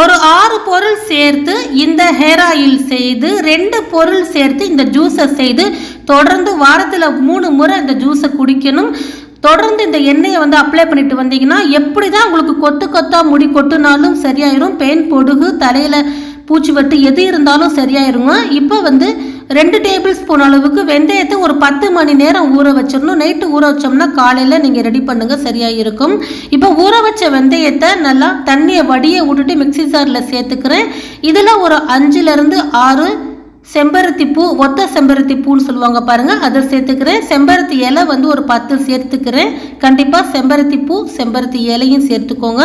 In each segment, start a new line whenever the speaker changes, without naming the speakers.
ஒரு ஆறு பொருள் சேர்த்து இந்த ஹேர் ஆயில் செய்து ரெண்டு பொருள் சேர்த்து இந்த ஜூஸை செய்து தொடர்ந்து வாரத்தில் மூணு முறை இந்த ஜூஸை குடிக்கணும். தொடர்ந்து இந்த எண்ணெயை வந்து அப்ளை பண்ணிட்டு வந்தீங்கன்னா எப்படி தான் உங்களுக்கு கொத்து கொத்தா முடி கொட்டுனாலும் சரியாயிரும் பெயின் பொடுகு தலையில் பூச்சி வெட்டு எது இருந்தாலும் சரியாயிருங்க. இப்போ வந்து ரெண்டு டேபிள் ஸ்பூன் அளவுக்கு வெந்தயத்தை ஒரு பத்து மணி நேரம் ஊற வச்சிடணும். நைட்டு ஊற வச்சோம்னா காலையில் நீங்கள் ரெடி பண்ணுங்கள் சரியாக இருக்கும் இப்போ ஊற வச்ச வெந்தயத்தை நல்லா தண்ணியை வடியை விட்டுட்டு மிக்ஸி ஜாரில் சேர்த்துக்கிறேன். இதில் ஒரு அஞ்சுலேருந்து ஆறு செம்பருத்தி பூ ஒத்த செம்பருத்தி பூன்னு சொல்லுவாங்க பாருங்க. அதை சேர்த்துக்கிறேன். செம்பருத்தி இலை வந்து ஒரு பத்து சேர்த்துக்கிறேன். கண்டிப்பாக செம்பருத்தி பூ செம்பருத்தி இலையும் சேர்த்துக்கோங்க.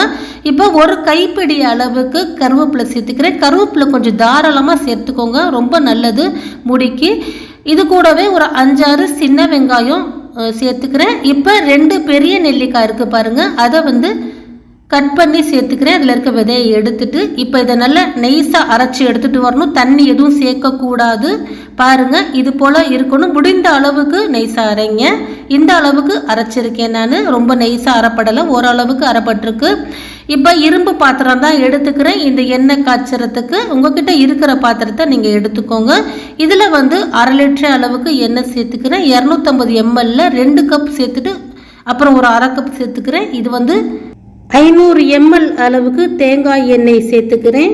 இப்போ ஒரு கைப்பிடி அளவுக்கு கருவேப்பிலை சேர்த்துக்கிறேன். கருவேப்பிலை கொஞ்சம் தாராளமாக சேர்த்துக்கோங்க. ரொம்ப நல்லது முடிக்கு. இது கூடவே ஒரு அஞ்சாறு சின்ன வெங்காயம் சேர்த்துக்கிறேன். இப்போ ரெண்டு பெரிய நெல்லிக்காய் இருக்குது பாருங்கள் அதை வந்து கட் பண்ணி சேர்த்துக்கிறேன். அதில் இருக்க விதையை எடுத்துட்டு இப்போ இதை நல்லா நெய்ஸாக அரைச்சி எடுத்துகிட்டு வரணும். தண்ணி எதுவும் சேர்க்கக்கூடாது. பாருங்கள் இது போல் இருக்கணும். முடிந்த அளவுக்கு நெய்ஸாக அரைங்க. இந்த அளவுக்கு அரைச்சிருக்கேன் நான். ரொம்ப நெய்ஸாக அரைப்படலை. ஓரளவுக்கு அரைப்பட்டிருக்கு. இப்போ இரும்பு பாத்திரம் தான் எடுத்துக்கிறேன். இந்த எண்ணெய் காய்ச்சறதுக்கு உங்ககிட்ட இருக்கிற பாத்திரத்தை நீங்கள் எடுத்துக்கோங்க. இதில் வந்து அரை லிட்டர் அளவுக்கு எண்ணெய் சேர்த்துக்கிறேன். இரநூத்தம்பது எம்எல்ல ரெண்டு கப் சேர்த்துட்டு அப்புறம் ஒரு அரை கப் சேர்த்துக்கிறேன். இது வந்து ஐநூறு எம்எல் அளவுக்கு தேங்காய் எண்ணெய் சேர்த்துக்கிறேன்.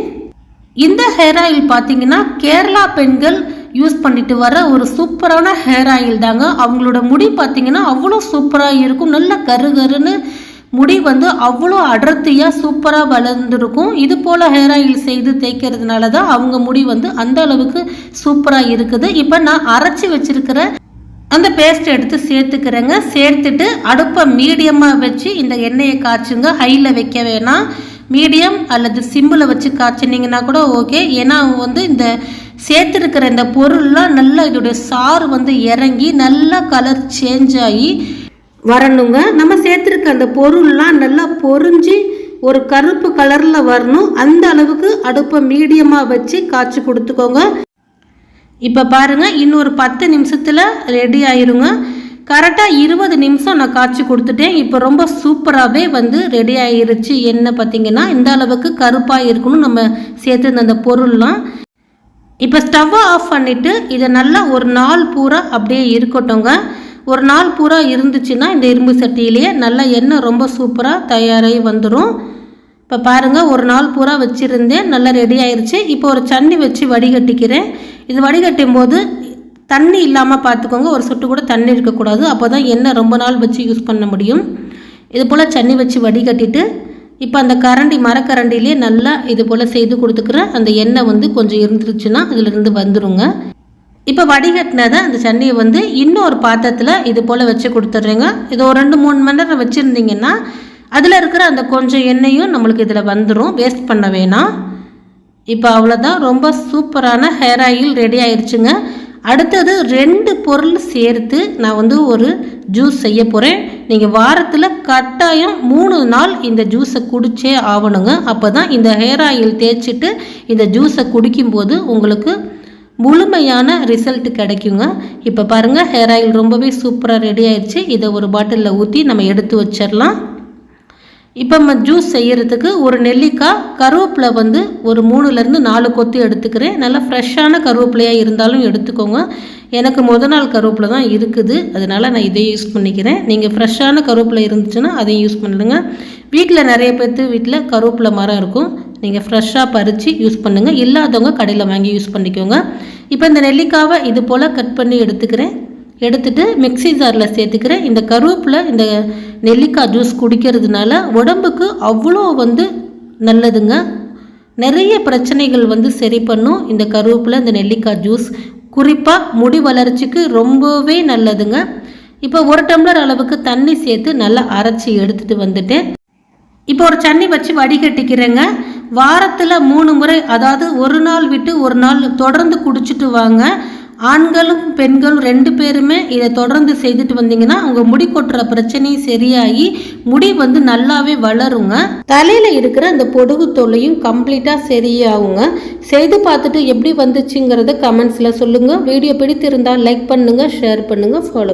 இந்த ஹேர் ஆயில் பார்த்தீங்கன்னா கேரளா பெண்கள் யூஸ் பண்ணிட்டு வர ஒரு சூப்பரான ஹேர் ஆயில் தாங்க. அவங்களோட முடி பார்த்தீங்கன்னா அவ்வளோ சூப்பராக இருக்கும். நல்ல கருகருன்னு முடி வந்து அவ்வளோ அடர்த்தியாக சூப்பராக வளர்ந்துருக்கும். இது போல் ஹேர் ஆயில் செய்து தேய்க்கிறதுனால தான் அவங்க முடி வந்து அந்த அளவுக்கு சூப்பராக இருக்குது. இப்போ நான் அரைச்சி வச்சிருக்கிற அந்த பேஸ்ட் எடுத்து சேர்த்துக்கிறேங்க. சேர்த்துட்டு அடுப்பை மீடியமாக வச்சு இந்த எண்ணெயை காய்ச்சுங்க. ஹையில் வைக்க வேணாம். மீடியம் அல்லது சிம்மில் வச்சு காய்ச்சினீங்கன்னா கூட ஓகே ஏன்னா வந்து இந்த சேர்த்துருக்கிற இந்த பொருள்லாம் நல்லா இதோடைய சாறு வந்து இறங்கி நல்லா கலர் சேஞ்ச் ஆகி வரணுங்க. நம்ம சேர்த்துருக்க அந்த பொருள்லாம் நல்லா பொரிஞ்சு ஒரு கருப்பு கலரில் வரணும். அந்த அளவுக்கு அடுப்பை மீடியமாக வச்சு காய்ச்சி கொடுத்துக்கோங்க. இப்போ பாருங்கள் இன்னொரு பத்து நிமிஷத்தில் ரெடி ஆயிருங்க. கரெக்டாக இருபது நிமிஷம் நான் காய்ச்சி கொடுத்துட்டேன். இப்போ ரொம்ப சூப்பராகவே வந்து ரெடி ஆயிருச்சு. என்ன பார்த்தீங்கன்னா இந்த அளவுக்கு கருப்பாக இருக்கணும். நம்ம சேர்த்து அந்த பொருள்லாம். இப்போ ஸ்டவ்வை ஆஃப் பண்ணிவிட்டு இதை நல்லா ஒரு நாள் பூரா அப்படியே இருக்கட்டுங்க ஒரு நாள் பூரா இருந்துச்சுன்னா இந்த இரும்பு சட்டியிலேயே நல்லா எண்ணெய் ரொம்ப சூப்பராக தயாராகி வந்துடும் இப்போ பாருங்கள் ஒரு நாள் பூரா வச்சுருந்தேன் நல்லா ரெடி ஆயிடுச்சு இப்போ ஒரு சன்னி வச்சு வடிகட்டிக்கிறேன். இது வடிகட்டும் போது தண்ணி இல்லாமல் பார்த்துக்கோங்க ஒரு சொட்டு கூட தண்ணி இருக்கக்கூடாது. அப்போ தான் எண்ணெய் ரொம்ப நாள் வச்சு யூஸ் பண்ண முடியும். இது போல் சன்னி வச்சு வடிகட்டிட்டு இப்போ அந்த கரண்டி மரக்கரண்டிலே நல்லா இது போல் செய்து கொடுத்துக்கிறேன் அந்த எண்ணெய் வந்து கொஞ்சம் இருந்துருச்சுன்னா இதிலிருந்து வந்துருங்க. இப்போ வடிகட்டினதை அந்த சன்னியை வந்து இன்னொரு பாத்திரத்தில் இது போல் வச்சு கொடுத்துட்றேங்க. இது ஒரு ரெண்டு மூணு மணி நேரம் வச்சுருந்தீங்கன்னா அதில் இருக்கிற அந்த கொஞ்சம் எண்ணெயும் நம்மளுக்கு இதில் வந்துடும் வேஸ்ட் பண்ண வேணாம். இப்போ அவ்வளோதான் ரொம்ப சூப்பரான ஹேர் ஆயில் ரெடி ஆயிடுச்சுங்க அடுத்தது ரெண்டு பொருள் சேர்த்து நான் வந்து ஒரு ஜூஸ் செய்ய போகிறேன் நீங்கள் வாரத்தில் கட்டாயம் மூணு நாள் இந்த ஜூஸை குடிச்சே ஆகணுங்க. அப்போ தான் இந்த ஹேர் ஆயில் தேய்ச்சிட்டு இந்த ஜூஸை குடிக்கும்போது உங்களுக்கு முழுமையான ரிசல்ட் கிடைக்குங்க. இப்போ பாருங்கள் ஹேர் ஆயில் ரொம்பவே சூப்பராக ரெடி ஆயிடுச்சு இதை ஒரு பாட்டிலில் ஊற்றி நம்ம எடுத்து வச்சிடலாம் இப்போ நம்ம ஜூஸ் செய்கிறதுக்கு ஒரு நெல்லிக்காய் கருவேப்பிலை வந்து ஒரு மூணுலேருந்து நாலு கொத்து எடுத்துக்கிறேன். நல்லா ஃப்ரெஷ்ஷான கருவேப்பிலையாக இருந்தாலும் எடுத்துக்கோங்க. எனக்கு முத நாள் கருவேப்பிலை தான் இருக்குது. அதனால் நான் இதை யூஸ் பண்ணிக்கிறேன். நீங்கள் ஃப்ரெஷ்ஷான கருவேப்பிலை இருந்துச்சுன்னா அதையும் யூஸ் பண்ணிடுங்க வீட்டில் நிறைய பேர்த்து வீட்டில் கருவேப்பிலை மரம் இருக்கும். நீங்கள் ஃப்ரெஷ்ஷாக பறித்து யூஸ் பண்ணுங்கள் இல்லாதவங்க கடையில் வாங்கி யூஸ் பண்ணிக்கோங்க. இப்போ இந்த நெல்லிக்காவை இது போல் கட் பண்ணி எடுத்துக்கிறேன். எடுத்துட்டு மிக்ஸி ஜாரில் சேர்த்துக்கிறேன் இந்த கருவேப்பிலை இந்த நெல்லிக்காய் ஜூஸ் குடிக்கிறதுனால உடம்புக்கு அவ்வளோ வந்து நல்லதுங்க. நிறைய பிரச்சனைகள் வந்து சரி பண்ணும் இந்த கருவேப்பிலை இந்த நெல்லிக்காய் ஜூஸ். குறிப்பாக முடி வளர்ச்சிக்கு ரொம்பவே நல்லதுங்க. இப்போ ஒரு டம்ளர் அளவுக்கு தண்ணி சேர்த்து நல்லா அரைச்சி எடுத்துகிட்டு வந்துட்டேன். இப்போ ஒரு சன்னி வச்சு வடிகட்டிக்கிறேங்க. வாரத்தில் மூணு முறை அதாவது ஒரு நாள் விட்டு ஒரு நாள் தொடர்ந்து குடிச்சிட்டு வாங்க. ஆண்களும் பெண்களும் ரெண்டு பேருமே இதை தொடர்ந்து செய்துட்டு வந்தீங்கன்னா உங்கள் முடி கொட்டுற பிரச்சனையும் சரியாகி முடி வந்து நல்லாவே வளருங்க. தலையில் இருக்கிற அந்த பொடுகு தொல்லையும் கம்ப்ளீட்டாக சரியாகுங்க. செய்து பார்த்துட்டு எப்படி வந்துச்சுங்கிறத கமெண்ட்ஸில் சொல்லுங்கள் வீடியோ பிடித்திருந்தால் லைக் பண்ணுங்கள் ஷேர் பண்ணுங்கள் ஃபாலோ